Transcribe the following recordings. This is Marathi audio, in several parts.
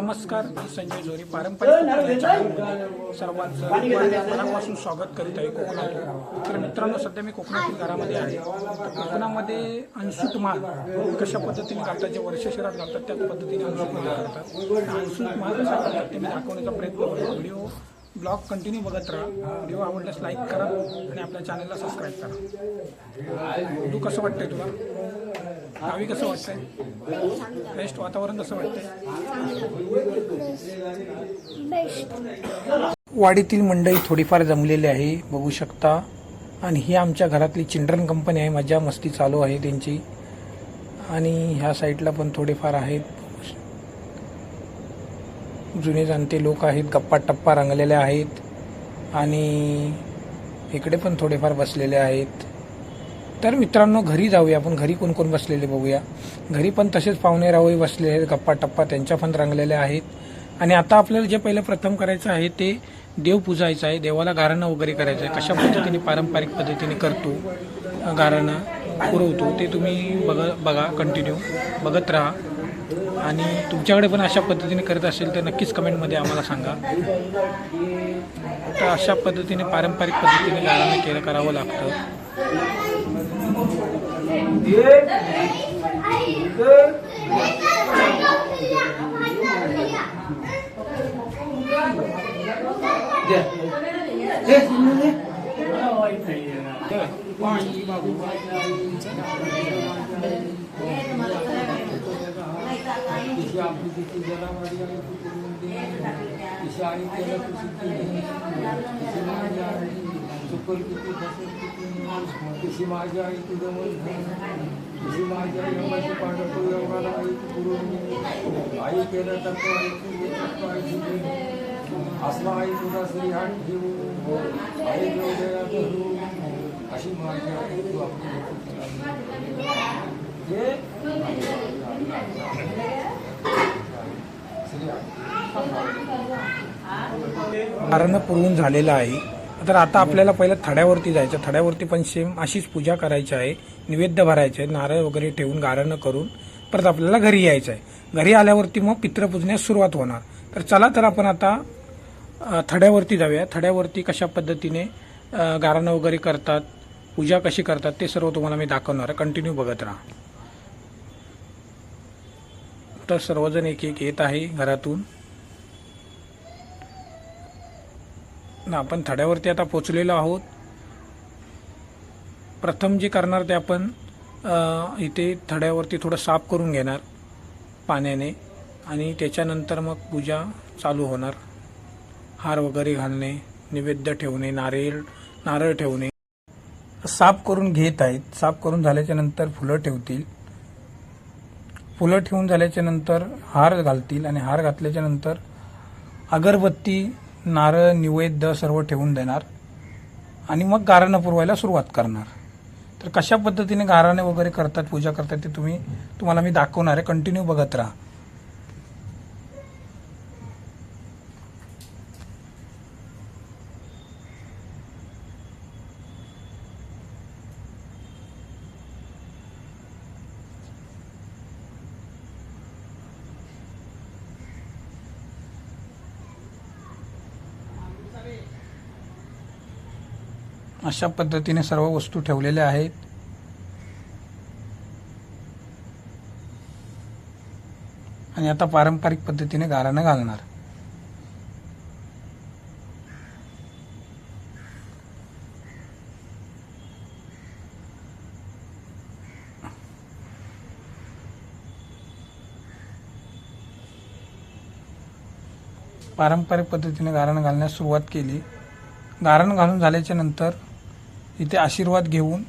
नमस्कार मी संजय जोरी पारंपरिक कोकण सर्वांचं मनापासून स्वागत करीत आहे कोकणातून तर मित्रांनो सध्या मी कोकणातील घरामध्ये आहे. तर कोकणामध्ये अंशुट माल कशा पद्धतीने घालतात जे वर्षशिरात घालतात त्याच पद्धतीने अंशुट माल करतात. अंशुट माल कसा करतात ते मी दाखवण्याचा प्रयत्न करतो व्हिडिओ ब्लॉग कंटिन्यू बघत राहा. व्हिडिओ आवडल्यास लाईक करा आणि आपल्या चॅनलला सबस्क्राईब करा. तू कसं वाटतंय तुला? गावी कसं वाटतंय? बेस्ट वातावरण कसं वाटतंय? वाडीतील मंडळी थोडीफार जमलेली आहे बघू शकता. आणि ही आमच्या घरातली चिल्ड्रन कंपनी आहे मजा मस्ती चालू आहे त्यांची. आणि ह्या साईडला पण थोडेफार आहेत. जुने जाणते लोक आहेत गप्पा टप्पा रंगलेले आहेत आणि इकडे पण थोडेफार बसलेले आहेत. तर मित्रांनो घरी जाऊया आपण. घरी कोण कोण बसलेले बघूया. घरी पण तसेच पाहुणे रावळी बसलेले आहेत गप्पा टप्पा त्यांच्या पण रंगलेल्या आहेत. आणि आता आपल्याला जे पहिलं प्रथम करायचं आहे ते देव पूजायचं आहे. देवाला गारणं वगैरे करायचं आहे. कशा पद्धतीने पारंपरिक पद्धतीने करतो गारणं पुरवतो ते तुम्ही बघ बघा कंटिन्यू बघत राहा. आणि तुमच्याकडे पण अशा पद्धतीने करत असेल तर नक्कीच कमेंटमध्ये आम्हाला सांगा. तर अशा पद्धतीने पारंपरिक पद्धतीने गाळाने केलं करावं लागतं. तिची आपली तिची जनावरी आणि कुटुंबी तिची आई केलं तिची तिची तिची माझी आई चुकल किती फसेल किती तिची माझी आई तुझं मन तिची माझी आई यमाची पांढरतो योगाला आई तू पुरवणी आई केलं तर तो आई तुझे तत्व आई तुझे असला आई तुझा श्री हात ठेवू आई देवदया धरू अशी माझी आई तू आपली म्हणजे? हे गारणं पुरवून झालेलं आहे. तर आता आपल्याला पहिलं थड्यावरती जायचं थड्यावरती पण सेम अशीच पूजा करायची आहे. निवेद्य भरायचं आहे नारळ वगैरे ठेवून गारणं करून परत आपल्याला घरी यायचं आहे. घरी आल्यावरती मग पितृपूजण्यास सुरुवात होणार. तर चला तर आपण आता थड्यावरती जाऊया. थड्यावरती कशा पद्धतीने गारणं वगैरे करतात पूजा कशी करतात ते सर्व तुम्हाला मी दाखवणार आहे. कंटिन्यू बघत राहा. तर सर्वजण एक एक येत आहे घरातून. ना आपण थड्यावरती आता पोचलेलो आहोत. प्रथम जे करणार ते आपण इथे थड्यावरती थोडं साफ करून घेणार पाण्याने आणि त्याच्यानंतर मग पूजा चालू होणार. हार वगैरे घालणे नैवेद्य ठेवणे नारळ नारळ ठेवणे. साफ करून घेत आहेत. साफ करून झाल्याच्यानंतर फुलं ठेवतील. फुलं ठेवून झाल्याच्यानंतर हार घालतील आणि हार घातल्याच्या नंतर अगरबत्ती नारळ निवेद्य सर्व ठेवून देणार आणि मग गारणं पुरवायला सुरुवात करणार. तर कशा पद्धतीने गाराणे वगैरे करतात पूजा करतात ते तुम्ही तुम्हाला मी दाखवणार आहे. कंटिन्यू बघत राहा. अशा पद्धतीने सर्व वस्तू ठेवलेल्या आहेत. आणि आता पारंपरिक पद्धतीने गारानं घालणार. पारंपरिक पद्धतीने गारण घालण्यास सुरुवात केली. गारण घालून झाल्याच्यानंतर इथे आशीर्वाद घेऊन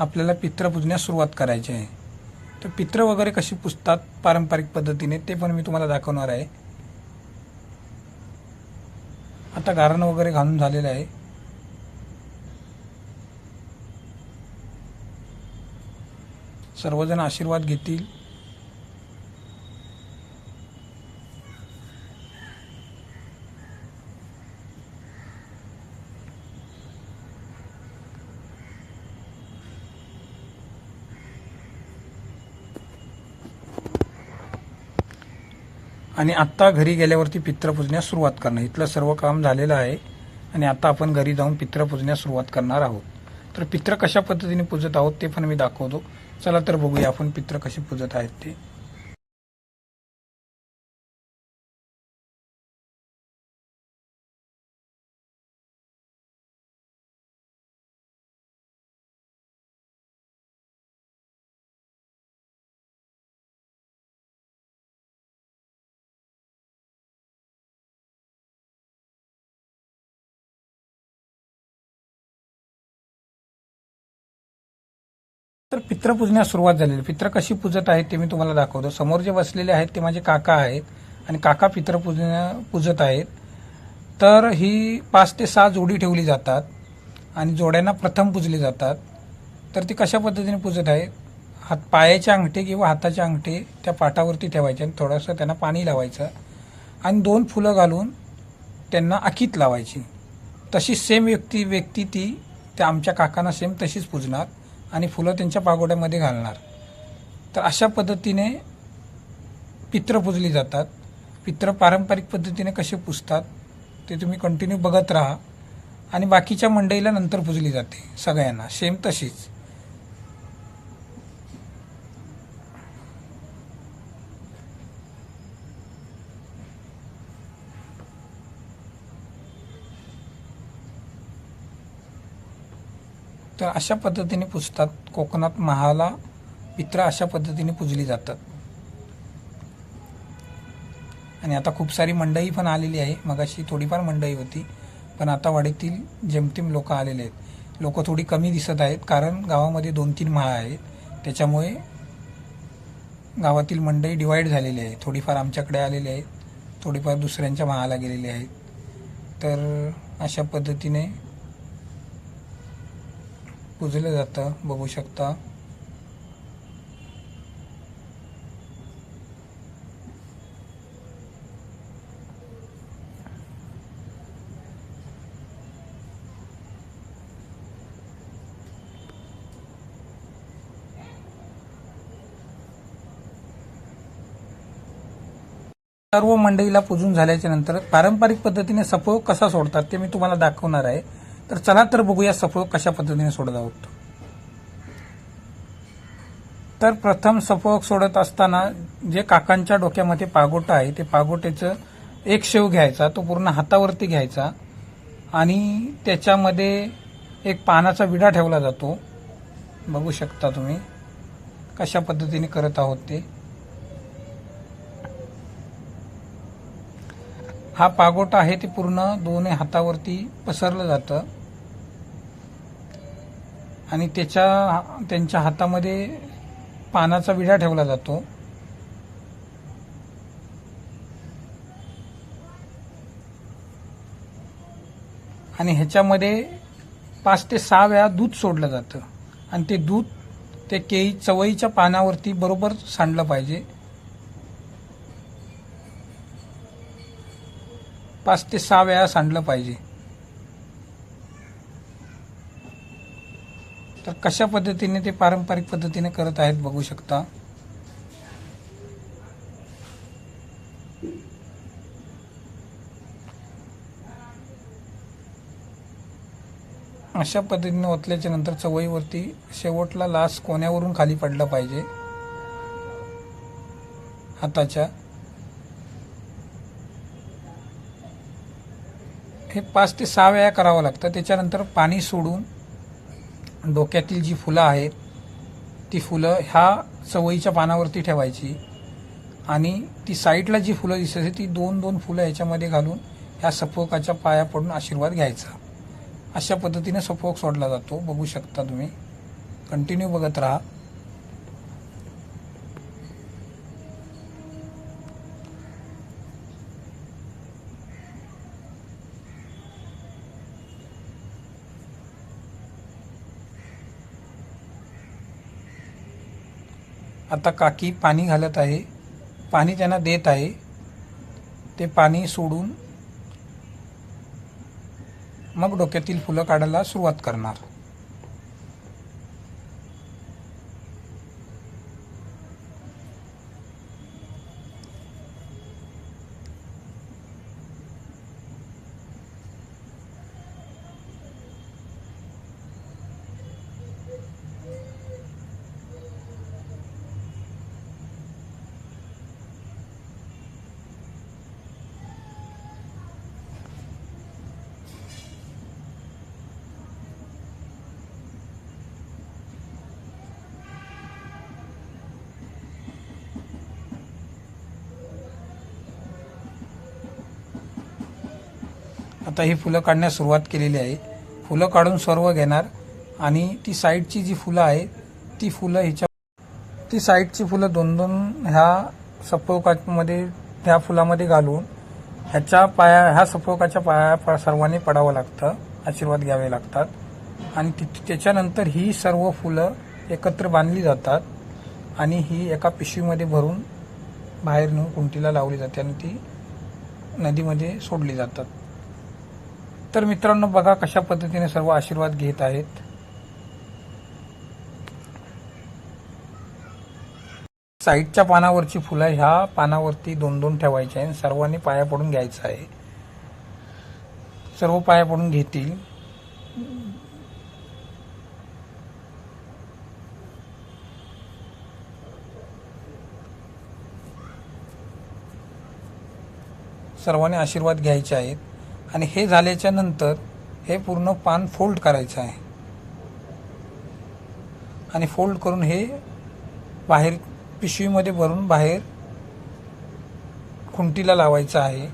आपल्याला पित्र पूजण्यास सुरुवात करायची आहे. तर पित्र वगैरे कशी पुजतात पारंपरिक पद्धतीने ते पण मी तुम्हाला दाखवणार आहे. आता गारण वगैरे घालून झालेलं आहे. सर्वजण आशीर्वाद घेतील. आणि आत्ता घरी गेल्यावरती पित्र पुजण्यास सुरुवात करणं. इथलं सर्व काम झालेलं आहे आणि आता आपण घरी जाऊन पित्र पुजण्यास सुरुवात करणार आहोत. तर पित्र कशा पद्धतीने पूजत आहोत ते पण मी दाखवतो. चला तर बघूया आपण पित्र कसे पूजत आहेत ते. तर पित्र पूजण्यास सुरुवात झालेली पित्र कशी पूजत आहेत ते मी तुम्हाला दाखवतो. समोर जे बसलेले आहेत ते माझे काका आहेत आणि काका पित्र पूजण्या पूजत आहेत. तर ही पाच ते सहा जोडी ठेवली जातात आणि जोड्यांना प्रथम पूजली जातात. तर ती कशा पद्धतीने पूजत आहेत? हात पायाचे अंगठे किंवा हाताचे अंगठे त्या पाटावरती ठेवायचे आणि थोडंसं त्यांना पाणी लावायचं आणि दोन फुलं घालून त्यांना अकीत लावायची. तशी सेम व्यक्ती व्यक्ती ती त्या आमच्या काकांना सेम तशीच पूजणार. आणि फुलं त्यांच्या पागोड्यामध्ये घालणार. तर अशा पद्धतीने पित्र पूजली जातात. पित्र पारंपरिक पद्धतीने कसे पुजतात ते तुम्ही कंटिन्यू बघत राहा. आणि बाकीच्या मंडईला नंतर पुजली जाते सगळ्यांना. सेम तशीच. तर अशा पद्धतीने पुजतात? कोकणात महाला पित्र अशा पद्धतीने पुजली जातात. आणि आता खूप सारी मंडई पण आलेली आहे. मगाशी थोडीफार मंडई होती. पण आता वाडीतील जेमतेम लोक आलेले आहेत. लोक थोडी कमी दिसत आहेत कारण गावामध्ये दोन तीन महा आहेत. त्याच्यामुळे गावातील मंडई डिवाईड झालेली आहे. थोडीफार आमच्याकडे आलेली आहेत. थोडीफार दुसऱ्यांच्या महाला गेलेली आहेत. तर अशा पद्धतीने पुजलं जातं बघू शकता. सर्व मंडईला पूजून झाल्याच्यानंतर पारंपरिक पद्धतीने सफोग कसा सोडतात ते मी तुम्हाला दाखवणार आहे. तर चला तर बघूया सफोग कशा पद्धतीने सोडत आहोत. तर प्रथम सफोक सोडत असताना जे काकांच्या डोक्यामध्ये पागोटा आहे ते पागोट्याचं एक शेव घ्यायचा तो पूर्ण हातावरती घ्यायचा आणि त्याच्यामध्ये एक पानाचा विडा ठेवला जातो. बघू शकता तुम्ही कशा पद्धतीने करत आहोत ते. हा पागोटा आहे ते पूर्ण दोन्ही हातावरती पसरलं जातं. आणि त्याच्या त्यांच्या हातामध्ये पानाचा विडा ठेवला जातो. आणि ह्याच्यामध्ये पाच ते सहा वेळा दूध सोडलं जातं. आणि ते दूध ते केळी चवळीच्या पानावरती बरोबर सांडलं पाहिजे. पाच ते सहा वेळा सांडलं पाहिजे. तर कशा पद्धतीने ते पारंपरिक पद्धतीने करत आहेत बघू शकता. अशा पद्धतीने ओतल्याच्या नंतर चवईवरती शेवटला लास कोण्यावरून खाली पडला पाहिजे. हाताच्या हे पाच ते सहा वेळा करावं लागतं. त्याच्यानंतर पाणी सोडून डोक्यातील जी फुलं आहेत ती फुलं ह्या चवळीच्या पानावरती ठेवायची आणि ती साईडला जी फुलं दिसत ती दोन दोन फुलं ह्याच्यामध्ये घालून ह्या सफोकाच्या पाया पडून आशीर्वाद घ्यायचा. अशा पद्धतीने सफोक सोडला जातो. बघू शकता तुम्ही. कंटिन्यू बघत राहा. आता काकी पाणी घालत आहे. पाणी त्यांना देत आहे. ते पाणी सोडून मग डोक्यातील फुलं काढायला सुरुवात करणार. आता ही फुलं काढण्यास सुरुवात केलेली आहे. फुलं काढून सर्व घेणार आणि ती साईडची जी फुलं आहे ती फुलं ह्याच्या ती साईडची फुलं दोन दोन ह्या सपोकामध्ये ह्या फुलामध्ये घालून ह्याच्या पाया ह्या सपोकाच्या पाया प- सर्वांनी पडावं लागतं आशीर्वाद घ्यावे लागतात. आणि ति त्याच्यानंतर ही सर्व फुलं एकत्र बांधली जातात आणि ही एका पिशवीमध्ये भरून बाहेर नेऊन कुंटीला लावली जाते आणि ती नदीमध्ये सोडली जातात. तर मित्रांनो बघा कशा पद्धतीने सर्व आशीर्वाद घेत आहेत. साईडच्या पानावरची फुलं ह्या पानावरती दोन दोन ठेवायची आहे आणि सर्वांनी पाया पडून घ्यायचं आहे. सर्व पाया पडून घेतील. सर्वांनी आशीर्वाद घ्यायचे आहेत. आणि हे झाल्याच्यानंतर हे पूर्ण पान फोल्ड करायचं आहे. आणि फोल्ड करून हे बाहेर पिशवीमध्ये भरून बाहेर खुंटीला लावायचं आहे.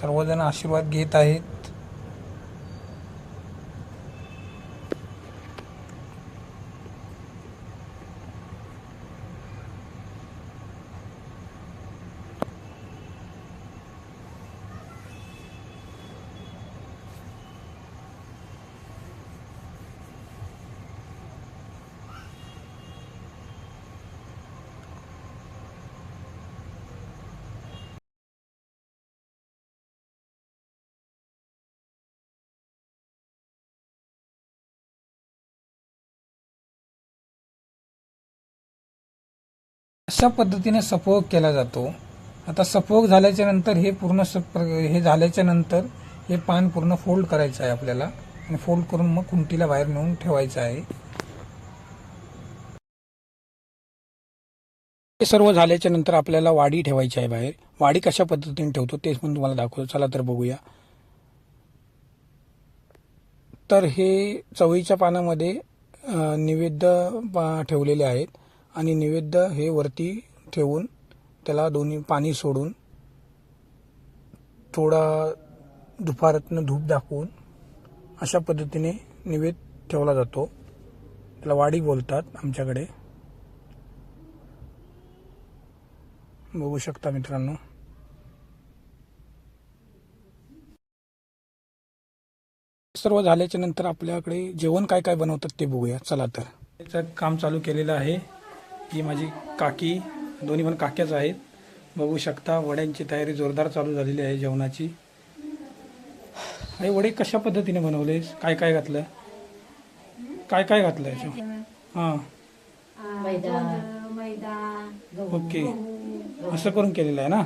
सर्वजण आशीर्वाद घेत आहेत. अशा पद्धतीने सपोग केला जातो. आता सपोग झाल्याच्यानंतर हे पूर्ण सप हे झाल्याच्यानंतर हे पान पूर्ण फोल्ड करायचं आहे आपल्याला. आणि फोल्ड करून मग कुंटीला बाहेर नेऊन ठेवायचं आहे. हे सर्व झाल्याच्यानंतर आपल्याला वाडी ठेवायची आहे बाहेर. वाडी कशा पद्धतीने ठेवतो तेच पण तुम्हाला दाखवतो. चला तर बघूया. तर हे चवळीच्या पानामध्ये निवेद्य ठेवलेले आहेत. आणि नैवेद्य हे वरती ठेवून त्याला दोन्ही पाणी सोडून थोडा दुपारातनं धूप दाखवून अशा पद्धतीने निवेद ठेवला जातो. त्याला वाडी बोलतात आमच्याकडे. बघू शकता मित्रांनो. सर्व झाल्याच्यानंतर आपल्याकडे जेवण काय काय बनवतात ते बघूया. चला तर. त्याचं काम चालू केलेलं आहे. ही माझी काकी दोन्ही पण काक्याच आहेत. बघू शकता वड्यांची तयारी जोरदार चालू झालेली आहे जेवणाची. अरे वडे कशा पद्धतीने बनवले काय काय घातलं? काय काय घातलं याच्यात हां. ओके. असं करून केलेलं आहे ना?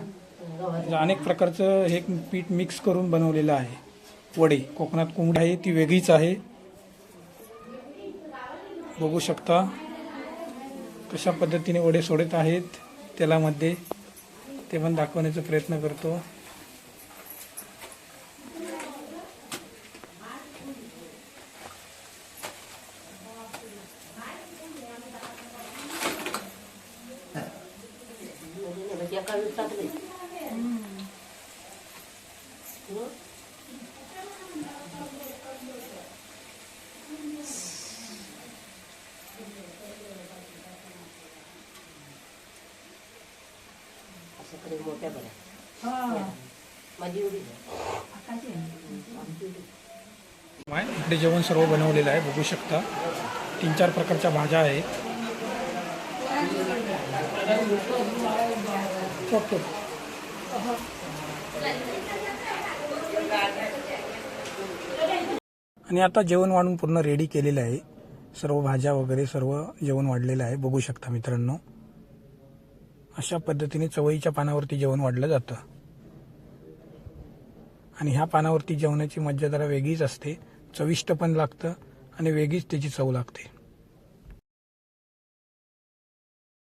म्हणजे अनेक प्रकारचं हे पीठ मिक्स करून बनवलेलं आहे. वडे. कोकणात कोंबडी आहे ती वेगळीच आहे. बघू शकता. कशा पद्धतीने वडे सोडत आहेत तेलामध्ये ते पण दाखवण्याचा प्रयत्न करतो. आहे. जेवण सर्व बनवलेलं आहे बघू शकता. तीन चार प्रकारच्या भाज्या आहेत. आणि आता जेवण वाढून पूर्ण रेडी केलेलं आहे. सर्व भाज्या वगैरे सर्व जेवण वाढलेलं आहे बघू शकता मित्रांनो. अशा पद्धतीने चवळीच्या पानावरती जेवण वाढलं जातं. आणि ह्या पानावरती जेवणाची मज्जा जरा वेगळीच असते. चविष्ट पण लागतं आणि वेगळीच त्याची चव लागते.